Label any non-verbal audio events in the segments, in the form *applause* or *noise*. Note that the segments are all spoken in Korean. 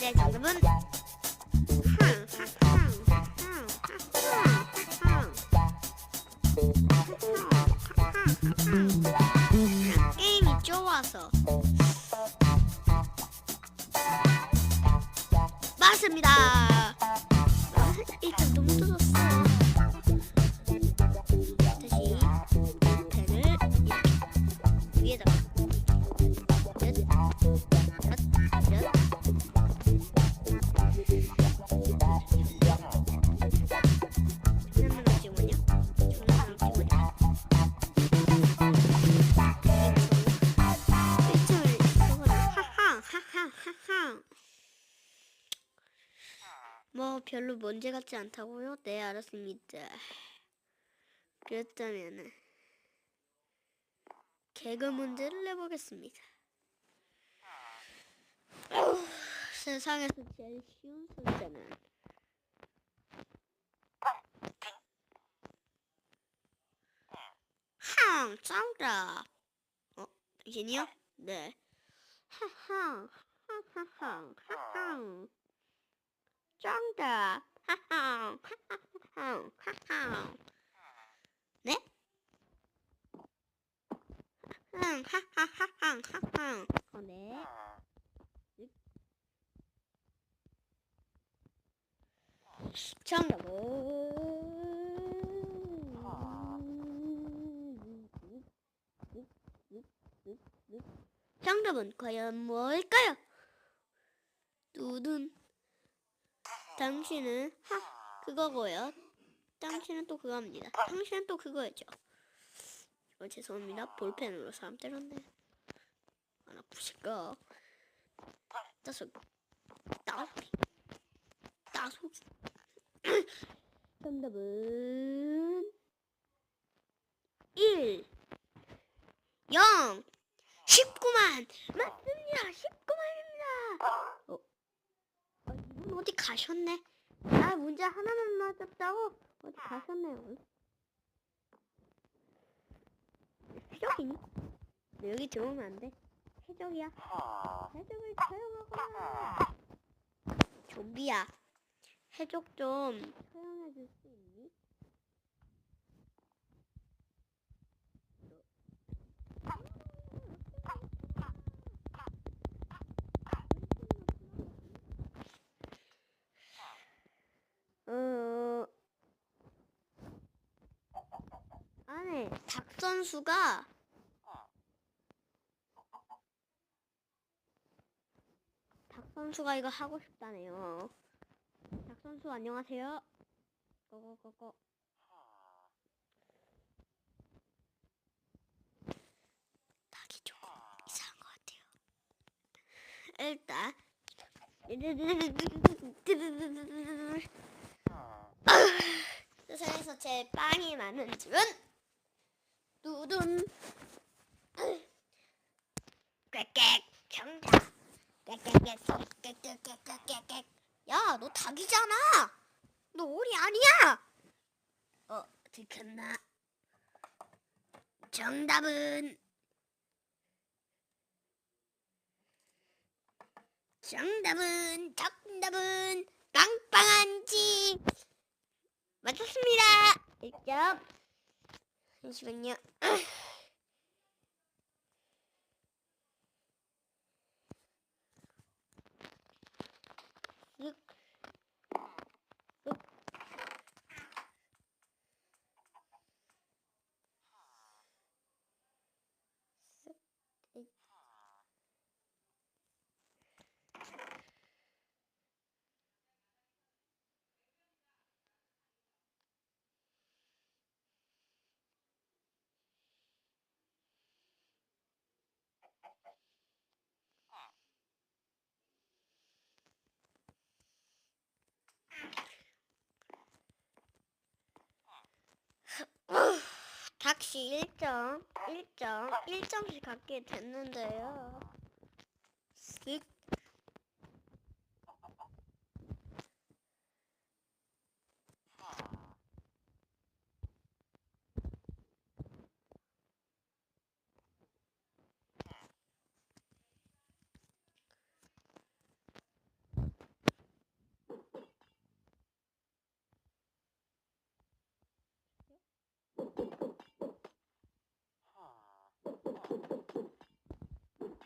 네, 정답은. 게임이 좋아서 맞습니다. 별로 문제 같지 않다고요? 네 알았습니다. 그렇다면 개그 문제를 내보겠습니다. 어후, 세상에서 제일 쉬운 문제는 항 짱다. 어 당신이요? 네. 하하 하하하 하하. 정답. 네? 어, 네. 정답은 정답은 과연 뭘까요? 두둔 당신은 하 그거고요. 당신은 또 그거입니다. 당신은 또 그거였죠. 어, 죄송합니다. 볼펜으로 사람 때렸네. 안 아프실까? 다섯 다섯 다섯 *laughs* 정답은 1 0 19만 맞습니다. 19만입니다. 어디 가셨네? 나 문제 하나만 맞았다고 어디 가셨네요? 해적이니? 너 여기 들어오면 안 돼. 해적이야. 해적을 처형하거나. 좀비야. 해적 좀 처형해 줄 수 있니? 어 안에 닭 선수가 닭 선수가 이거 하고 싶다네요. 닭 선수 안녕하세요. 고고고고. 닭이 조금 이상한 것 같아요. 일단 *laughs* 세상에서 제일 빵이 많은 집은 누둔 꽥꽥 정답 꽥꽥꽥꽥꽥꽥꽥 야 너 닭이잖아. 너 오리 아니야. 어 들켰나? 정답은 정답은 정답은 빵빵한 집. 맞았습니다. 1점. 잠시만요 쓱, 쓱. 쓱, 이. 역시 1점, 1점, 1점씩 갖게 됐는데요. 쓱.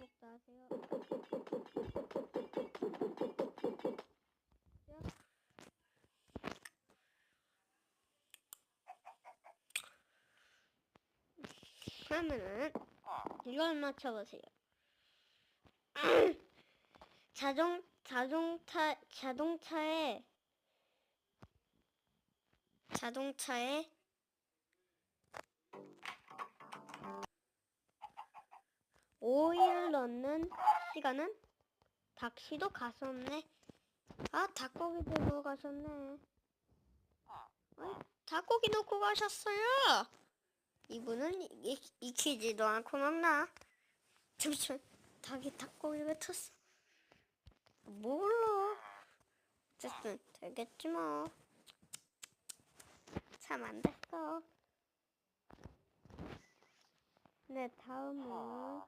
꼭 나세요. 그러면은 이걸 맞춰보세요. *clears throat* 자동 자동차 자동차에 자동차에 오일 넣는 시간은 닭씨도 갔었네. 아 닭고기 들고 가셨네. 어이, 닭고기 넣고 가셨어요. 이분은 이, 익히지도 않고 먹나? 잠시만 닭이 닭고기 왜 텄어? 몰라. 어쨌든 되겠지 뭐. 참 안 됐어. 네 다음은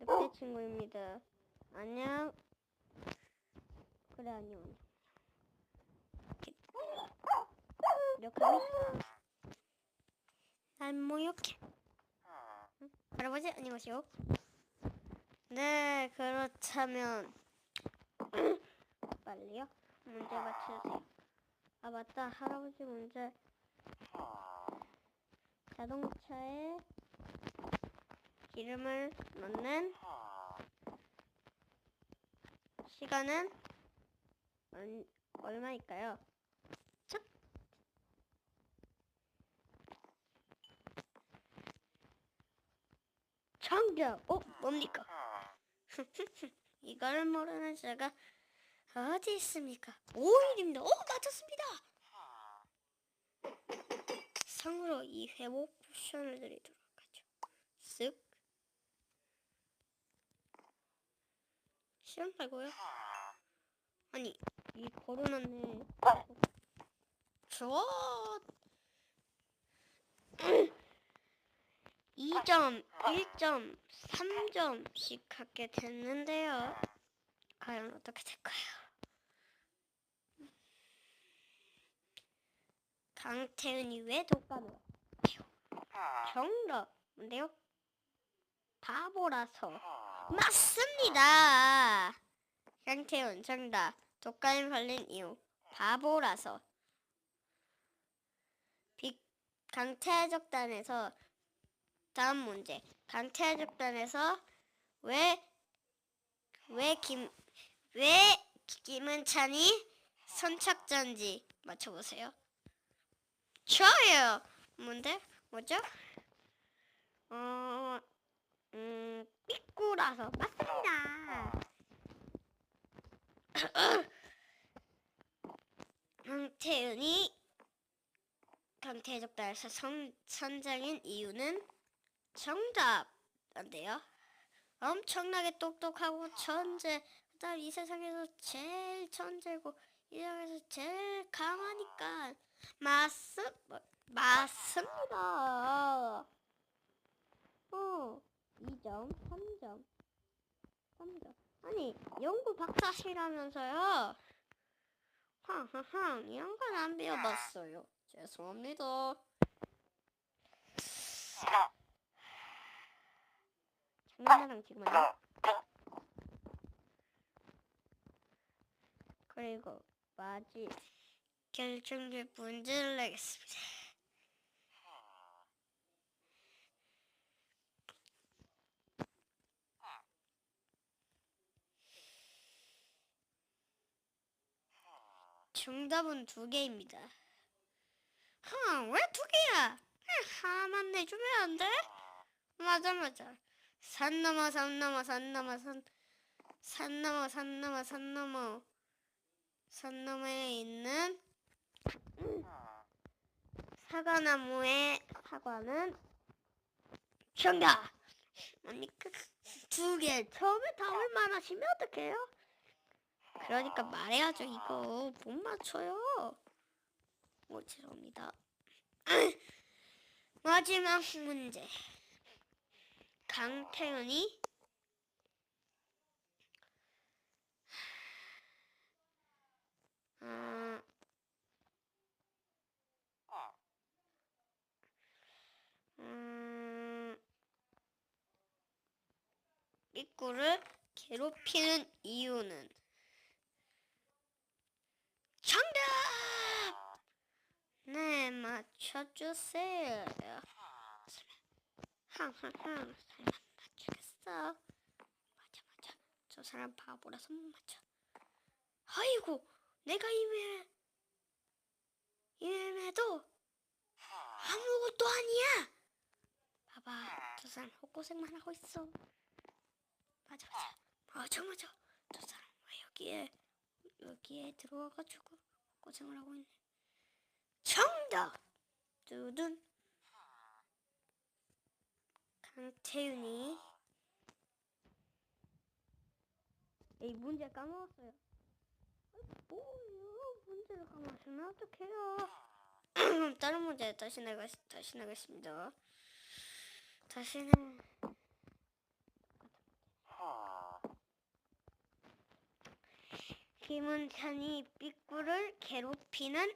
늑대 친구입니다. 안녕. 그래 안녕. 하니까 난 모욕해. 응? 할아버지 안녕하세요. 네 그렇다면 *coughs* 빨리요 문제 맞추세요. 아 맞다 할아버지 문제. 자동차에 기름을 넣는 시간은 얼, 얼마일까요? 정답! 어? 뭡니까? *laughs* 이걸 모르는 제가 어디 있습니까? 5일입니다. 오! 맞췄습니다! 상으로 이 회복 쿠션을 드리도록 하죠. 쓱. 시간 말고요. 아니, 이 걸어놨네. 저 2점, 1점, 3점씩 갖게 됐는데요. 과연 어떻게 될까요? 강태은이 왜 독감을? 정답. 뭔데요? 바보라서. 맞습니다. 강태훈 정답. 독감에 걸린 이유. 바보라서. 빅 강태적단에서 다음 문제. 강태적단에서 왜 왜 김 왜 김은찬이 선착전지 맞춰보세요. 좋아요. 뭔데? 뭐죠? 어, 음, 삐꾸라서 맞습니다. *coughs* 강태윤이 강태적단에서 선, 선장인 이유는 정답인데요. 엄청나게 똑똑하고 천재, 그다음 이 세상에서 제일 천재고 이 세상에서 제일 강하니까 맞습 맞습니다. 어, 2점, 3점, 3점. 아니, 연구 박사시라면서요? 황황황, 이런 건 안 배워봤어요. 죄송합니다. 장난하랑 지금 아니야? 그리고 마지 결정적 문제를 내겠습니다. 정답은 두 개입니다. 흥, 왜두 개야? 하나만 내주면 안 돼? 맞아, 맞아. 산 넘어, 산 넘어, 산 넘어, 산, 산 넘어, 산 넘어, 산 넘어. 산 너머에 있는 사과나무의 사과는 정답. 아니 두 개 처음에 답을 말하시면 어떡해요? 그러니까 말해야죠 이거 못 맞춰요. 오 죄송합니다. *laughs* 마지막 문제. 강태윤이 아, 음, 삐꾸를 괴롭히는 이유는 정답! 네, 맞춰주세요. 항항항, 설마 맞추겠어? 맞아, 맞아. 저 사람 바보라서 못 맞춰. 아이고, 내가 이메 이메도 아무것도 아니야. 봐봐, 저 사람 헛고생만 하고 있어. 맞아, 맞아. 맞아, 맞아. 저 사람 왜 여기에 여기에 들어와가지고 고생을 하고 있네. 정답! 두둔. 강태윤이. 이 문제 까먹었어요. 아, 뭐예요? 문제를 까먹으면 어떡해요? *laughs* 다른 문제 다시 나가 다시 나가겠습니다. 다시는 김은찬이 삐꾸를 괴롭히는